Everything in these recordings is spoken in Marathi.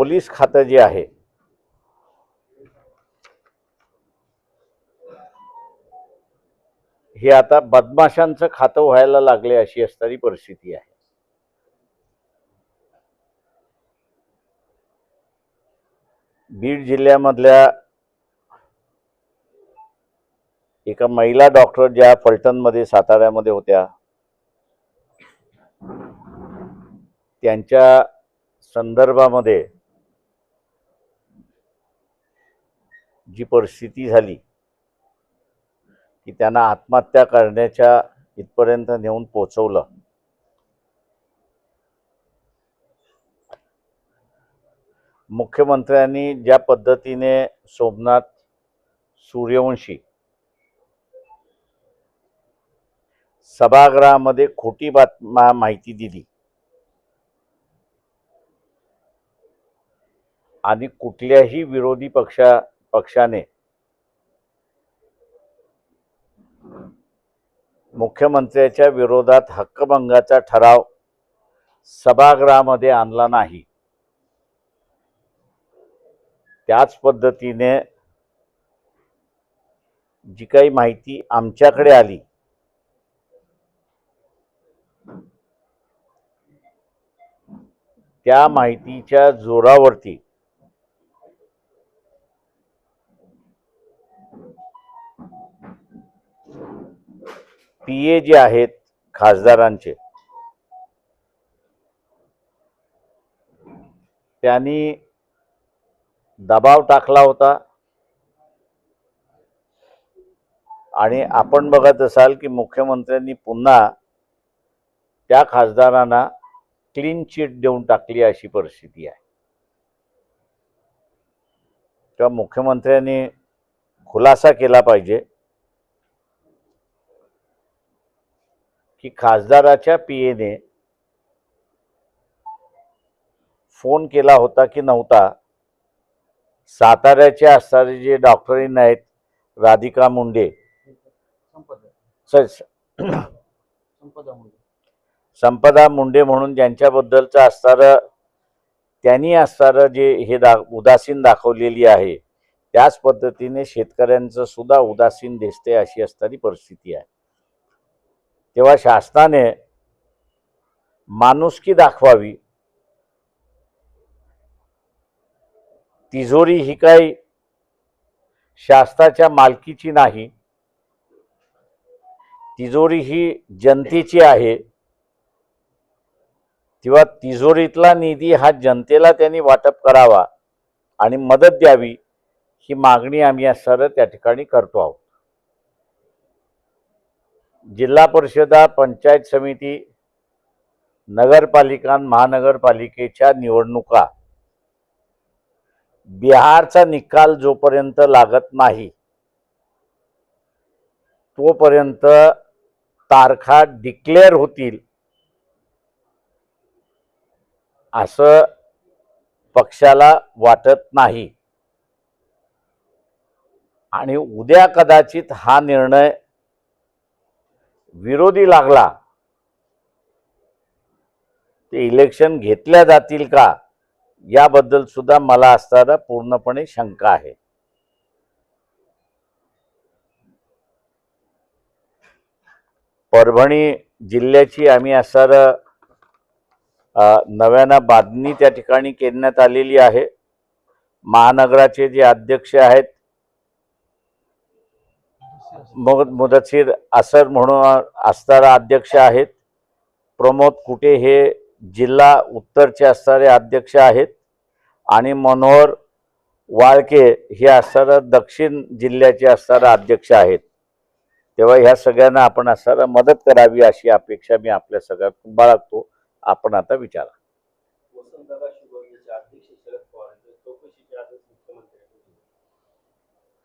पोलीस खातं जे आहे हे आता बदमाशांचं खातं व्हायला लागले अशी असणारी परिस्थिती आहे. बीड जिल्ह्यामधल्या एका महिला डॉक्टर ज्या फलटणमध्ये साताऱ्यामध्ये होत्या त्यांच्या संदर्भामध्ये जी परिस्थिती झाली की त्यांना आत्महत्या करण्याच्या इथपर्यंत नेऊन पोचवलं मुख्यमंत्र्यांनी ज्या पद्धतीने सोमनाथ सूर्यवंशी सभागृहामध्ये खोटी बातमा माहिती दिली आणि कुठल्याही विरोधी पक्षा पक्षाने. मुख्यमंत्र्याच्या विरोधात हक्कभंगाचा ठराव सभागृहामध्ये आणला नाही. त्याच पद्धतीने जी काही माहिती आमच्याकडे आली त्या माहितीच्या जोरावरती पीए जे आहेत खासदारांचे त्यांनी दबाव टाकला होता. आणि आपण बघत असाल की मुख्यमंत्र्यांनी पुन्हा त्या खासदारांना क्लीन चिट देऊन टाकली अशी परिस्थिती आहे. तेव्हा मुख्यमंत्र्यांनी खुलासा केला पाहिजे. की खासदाराच्या पीएने फोन केला होता की नव्हता. साताऱ्याचे असणारे जे डॉक्टरीन आहेत राधिका मुंडे. संपदा स- संपदा मुंडे. संपदा मुंडे म्हणून ज्यांच्याबद्दलचं असणारं त्यांनी असणारं जे हे दा उदासीन दाखवलेली आहे त्याच पद्धतीने शेतकऱ्यांचं सुद्धा उदासीन दिसते अशी असणारी परिस्थिती आहे. तेव्हा शासनाने माणुसकी दाखवावी. तिजोरी ही काही शासनाच्या मालकीची नाही. तिजोरी ही जनतेची आहे. तेव्हा तिजोरीतला निधी हा जनतेला त्यांनी वाटप करावा आणि मदत द्यावी ही मागणी आम्ही या सर त्या ठिकाणी करतो आहोत. जिल्हा परिषदा पंचायत समिती नगरपालिका महानगरपालिकेच्या निवडणुका. बिहारचा निकाल जोपर्यंत लागत नाही तोपर्यंत तारखा डिक्लेअर होतील. असं पक्षाला वाटत नाही. आणि उद्या कदाचित हा निर्णय विरोधी लागला ते इलेक्शन घेतल्या जातील का याबद्दल सुद्धा मला असताना पूर्णपणे शंका आहे. परभणी जिल्ह्याची आम्ही असणारं नव्यानं बातमी त्या ठिकाणी करण्यात आलेली आहे. महानगराचे जे अध्यक्ष आहेत मुदतशीर मुदसीर असर म्हणून असणारा अध्यक्ष आहेत. प्रमोद कुटे हे जिल्हा उत्तरचे असणारे अध्यक्ष आहेत. आणि मनोहर वाळके हे असणारे दक्षिण जिल्ह्याचे असणारे अध्यक्ष आहेत. तेव्हा ह्या सगळ्यांना आपण असणारा मदत करावी अशी अपेक्षा मी आपल्या सगळ्या बाळगतो. आपण आता विचारा.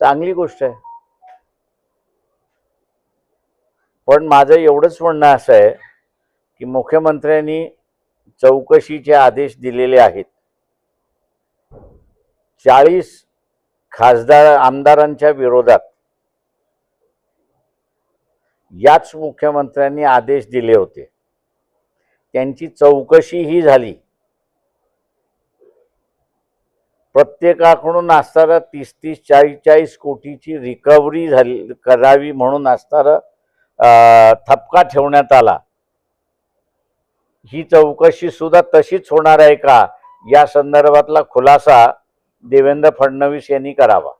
चांगली गोष्ट आहे. पण माझं एवढंच म्हणणं असं आहे की मुख्यमंत्र्यांनी चौकशीचे आदेश दिलेले आहेत. चाळीस खासदार आमदारांच्या विरोधात याच मुख्यमंत्र्यांनी आदेश दिले होते. त्यांची चौकशी ही झाली. प्रत्येकाकडून असणारा तीस तीस चाळीस चाळीस कोटीची रिकव्हरी झाली करावी म्हणून असणारा थपका ठेवण्यात आला. ही चौकशी सुद्धा तशीच होणार आहे का? या संदर्भातला खुलासा देवेंद्र फडणवीस यांनी करावा.